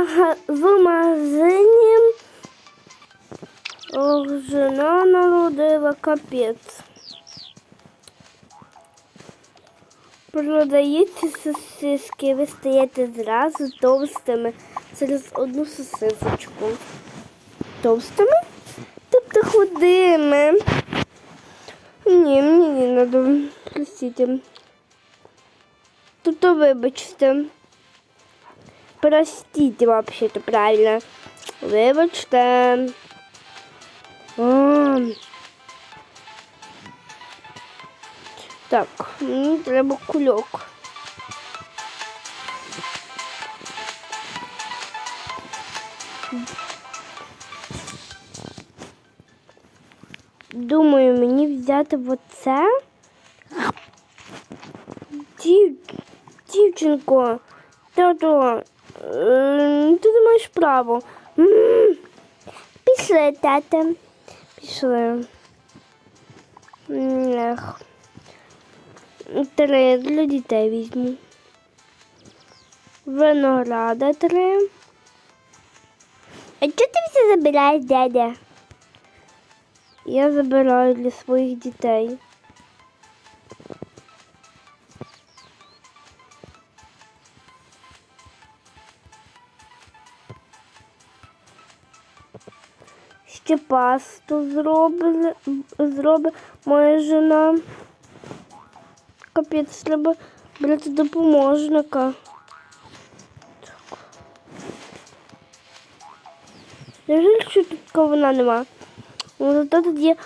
мага... в магазині жена народила капець. Продається сосиски, ви стаєте зразу товстими через одну сосисочку. Товстими? Тобто худими. Ні, мені не треба. Простите. Тобто, вибачте. Простите, вообще-то правильно. Вибачте. А. Так, мені треба кульок. Думаю, мені взяти оце. Дів... Дівчинко, тато, ти не маєш право. Пішли, тата. Пішли. М, Ех. Три для дітей візьму. Винограда три. А чого ти все забираєш, дядя? Я забираю для своїх дітей. Ще пасту зробили, зробить моя жена. Капець, треба брати допоможника. Я жаль, що тут ковна нема. Зато тут є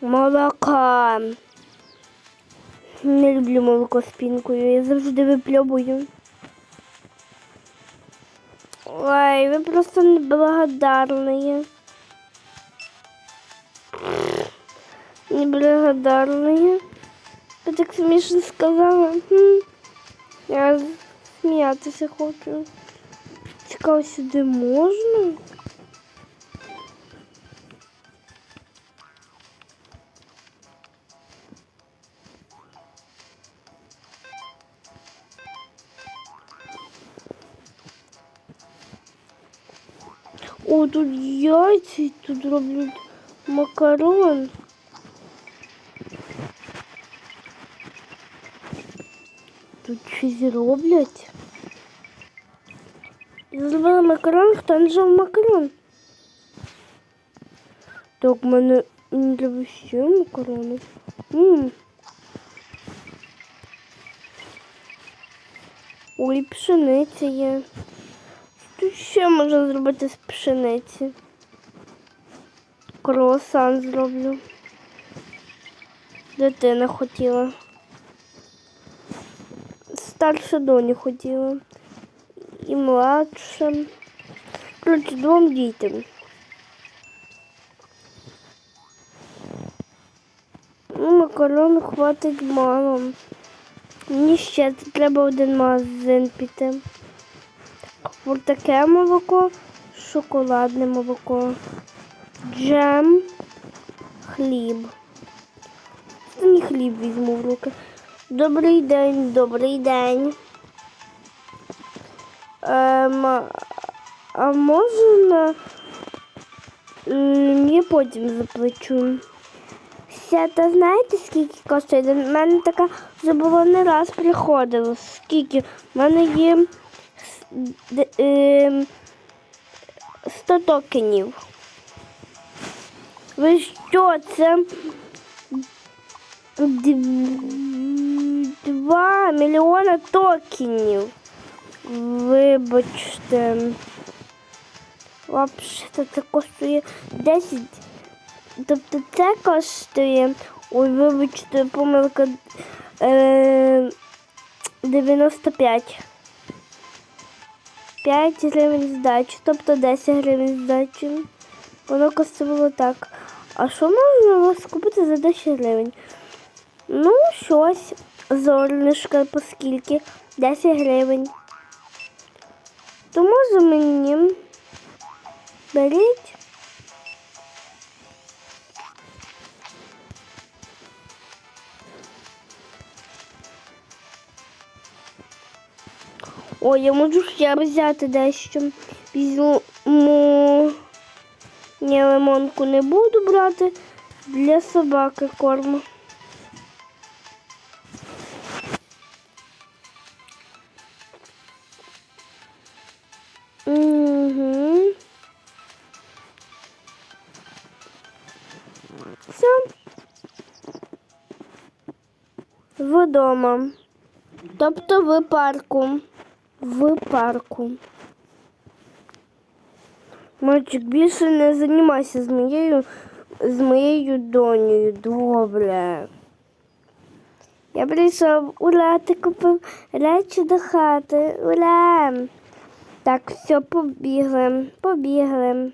молока. Не люблю молоко з пінкою, я завжди випльовую. Ой, ви просто неблагодарні. Неблагодарні. Ви так смішно сказала. Хм. Я сміятися хочу. Цікаво, сюди можна? О, тут яйця, і тут роблять макарон. Тут щось роблять. Я зробила макарон, хто не жав макарон. Так, в мене не треба ще макарони. Ой, пшениця є. Що ще можна зробити з пшениці? Круасан зроблю. Дитина хотіла. Старша доня хотіла. І младша. Коротше, двом дітям. Ну, макарон хватить мало. Мені ще треба один магазин піти. Ось таке молоко, шоколадне молоко, джем, хліб. Останній хліб візьму в руки. Добрий день, добрий день. Ем, а можна я потім заплачу. Сята, знаєте, скільки коштує? До мене така вже було не раз приходило. Скільки? У мене є д- ем, 100 токенів. Ви що, це Дв- два мільйона токенів? Вибачте. Взагалі це коштує 10. Тобто це коштує. Ой, вибачте, помилка е, 95. 5 гривень здачі, тобто 10 гривень здачі. Воно коштувало так. А що можна у вас купити за 10 гривень? Ну, щось. Золушка по скільки? 10 гривень. То може мені беріть. О, я можу ще взяти дещо. Візьму. Ні, лимонку не буду брати для собаки корму. Вдома. Тобто в парку. В парку. Мальчик, більше не займайся з моєю з моєю донею. Добре. Я прийшов, ура, ти купив речі до хати. Ура! Так, все, побігли, побігли.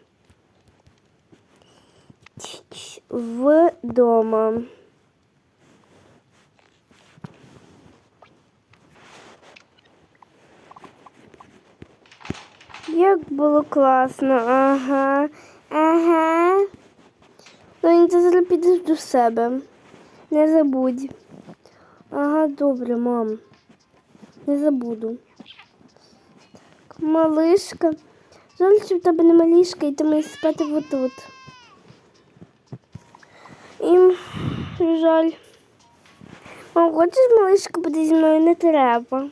Вдома. Як було класно, ага, ага. Ну, ти зараз підеш до себе. Не забудь. Ага, добре, мам. Не забуду. Так, малишка. Жаль, що в тебе нема ліжка і ти маєш спати отут. І жаль. Мам, хочеш малишка буде зі мною не треба.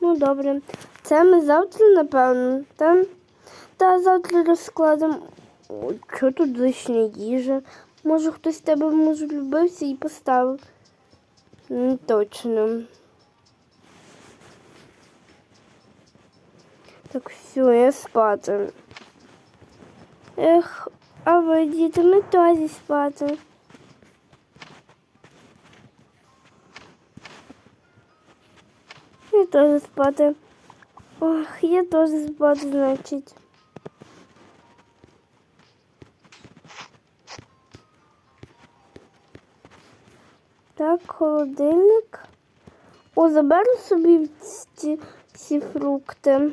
Ну, добре. Це ми завтра, напевно. Та, та завтра розкладемо. О, що тут лишня їжа? Може, хтось тебе може влюбився і поставив. Не точно. Так, все, я спати. Ех, а ви, діти, ми теж спати. Я теж спати. Ох, я тоже спати, значить. Так, холодильник. О, заберу собі ці, ці фрукти.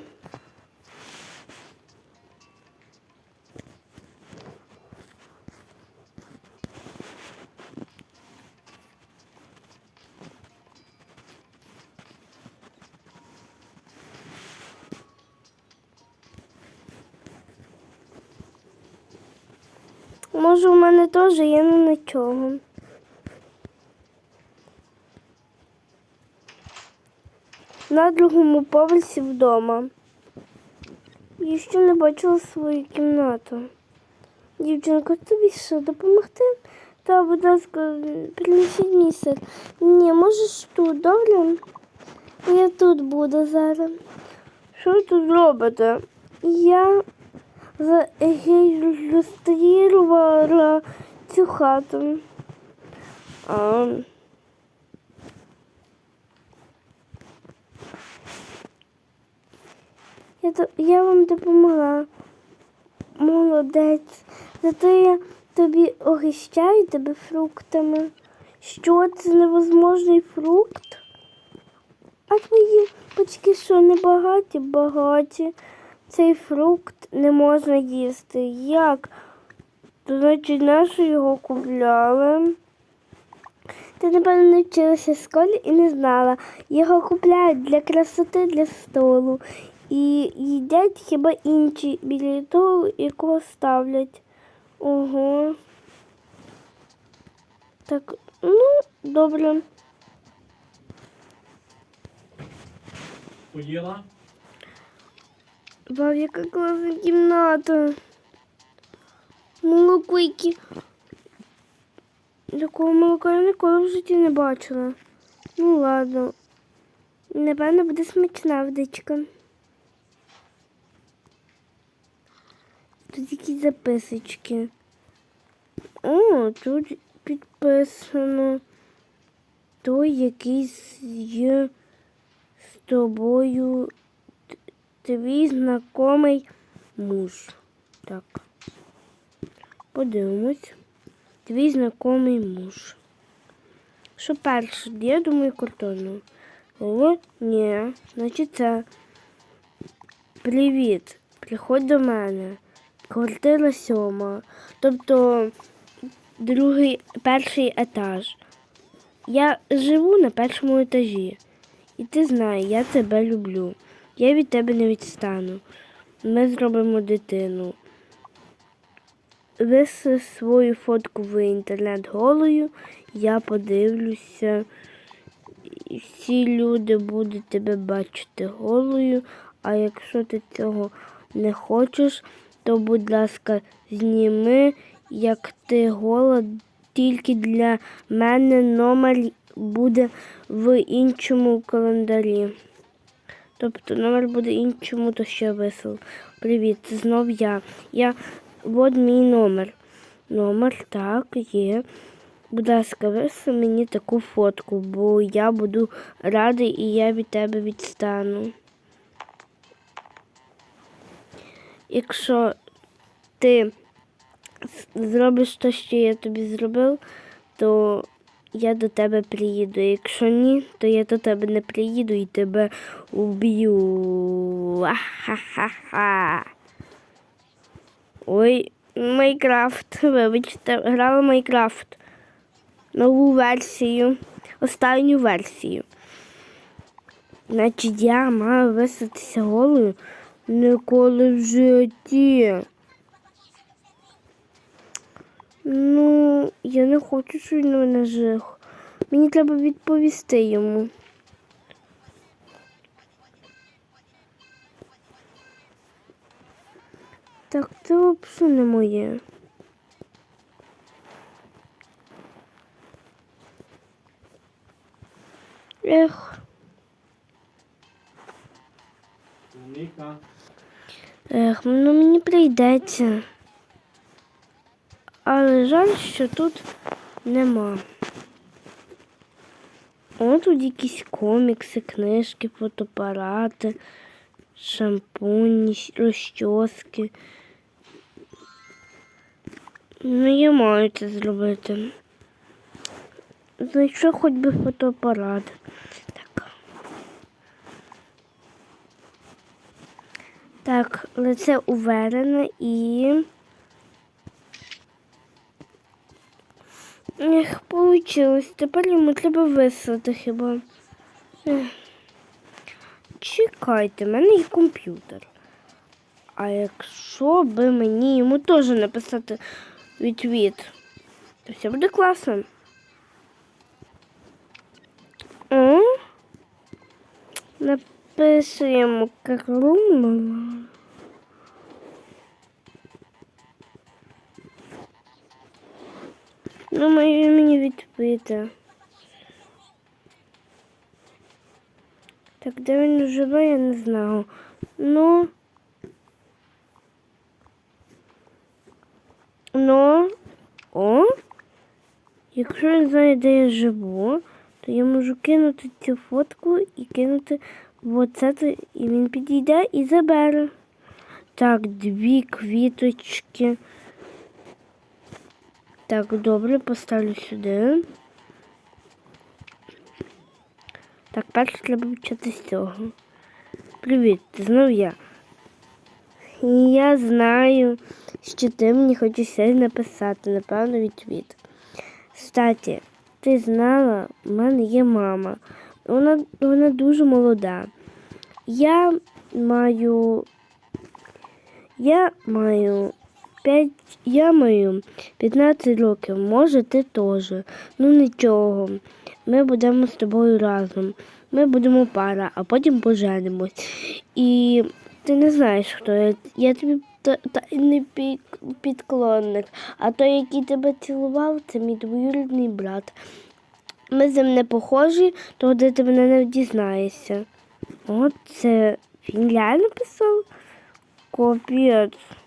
Може, у мене теж є, ну нічого. На другому поверсі вдома. Я ще не бачила свою кімнату. Дівчинко, тобі що, допомогти? Та, будь ласка, принесіть місяць. Ні, можеш тут, добре? Я тут буду зараз. Що ви тут робите? Я зареєструвала цю хату. А. Я, я вам допомогла. Молодець. Зато я тобі огищаю тебе фруктами. Що це невозможний фрукт? А твої батьки що, не багаті? Багаті. Цей фрукт не можна їсти. Як? То значить, нашу його купляли. Ти, напевно, не вчилася в школі і не знала. Його купляють для красоти для столу. І їдять хіба інші біля того, якого ставлять. Ого. Так, ну, добре. Поїла? Вау, яка класна кімната. Молоко, які... Такого молока я ніколи в житті не бачила. Ну ладно. Напевно, буде смачна водичка. Тут якісь записочки. О, тут підписано. Той якийсь є з тобою твій знайомий муж. Так. Подивимось. Твій знайомий муж. Що перше? Я думаю, картонно. О, ні. Значить це. Привіт. Приходь до мене. Квартира сьома. Тобто другий, перший етаж. Я живу на першому етажі. І ти знаєш, я тебе люблю. Я від тебе не відстану. Ми зробимо дитину. Виси свою фотку в інтернет голою, я подивлюся. Всі люди будуть тебе бачити голою. А якщо ти цього не хочеш, то, будь ласка, зніми, як ти гола, тільки для мене номер буде в іншому календарі. Тобто номер буде іншому, то ще весел. Привіт, знов я. Я от мій номер. Номер, так, є. Будь ласка, веси мені таку фотку, бо я буду радий і я від тебе відстану. Якщо ти зробиш те, що я тобі зробив, то я до тебе приїду. Якщо ні, то я до тебе не приїду і тебе уб'ю. Ой, Майкрафт. Вибачте, грала Майкрафт. Нову версію. Останню версію. Значить, я маю виситися голою ніколи в житті. Ну, я не хочу, щоб він мене жив. Мені треба відповісти йому. Так, це взагалі не моє. Ех, ех, ну мені прийдеться. Але жаль, що тут нема. О, тут якісь комікси, книжки, фотоапарати, шампуні, розчоски. Ну, я маю це зробити. Знайшов хоч би фотоапарат. Так. Так, лице уверене і. Ех, получилось. Тепер йому треба вислати хіба. Чекайте, в мене є комп'ютер. А якщо би мені йому теж написати відвід, то все буде класно. О? Напишемо Карлумова. Думаю, він мені відповіде. Так, де він живе, я не знаю. Ну. Ну. О. Якщо він знає, де я живу, то я можу кинути цю фотку і кинути в оце, і він підійде і забере. Так, дві квіточки. Так, добре, поставлю сюди. Так, перше треба почати з цього. Привіт, знов я. І я знаю, що ти мені хочеш щось написати, напевно, відвід. Кстати, ти знала, в мене є мама. Вона, вона дуже молода. Я маю. Я маю 5, я маю 15 років, може ти теж. Ну нічого. Ми будемо з тобою разом. Ми будемо пара, а потім поженимось. І ти не знаєш, хто я. Я тобі та, та не підклонник. А той, який тебе цілував, це мій двоюрідний брат. Ми з ним не похожі, тоді ти мене не дізнаєшся. От це він реально писав? Капець.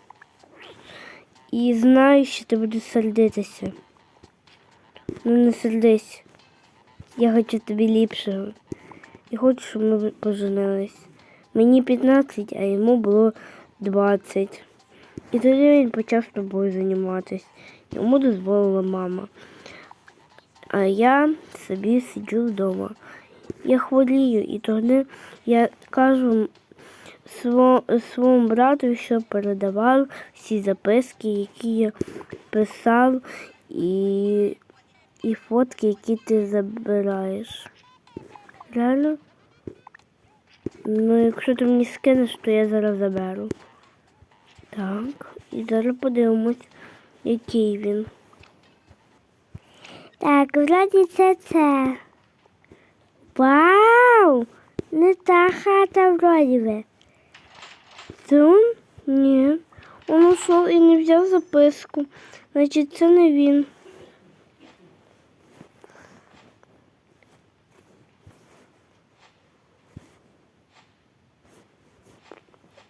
І знаю, що ти будеш сердитися. Ну не сердись. Я хочу тобі ліпшого. Я хочу, щоб ми поженились. Мені 15, а йому було 20. І тоді він почав з тобою займатися. Йому дозволила мама. А я собі сиджу вдома. Я хворію, і тоді я кажу своєму брату, що передавав всі записки, які я писав, і, і фотки, які ти забираєш. Реально? Ну, якщо ти мені скинеш, то я зараз заберу. Так, і зараз подивимось, який він. Так, вроді це це. Вау! Не та хата вроді би. Це? Ні. Он ушов і не взяв записку. Значить, це не він.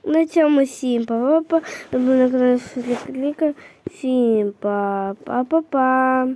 На цьому всім па-па-па. Люблю на каналі Ліка. Всім па-па-па-па.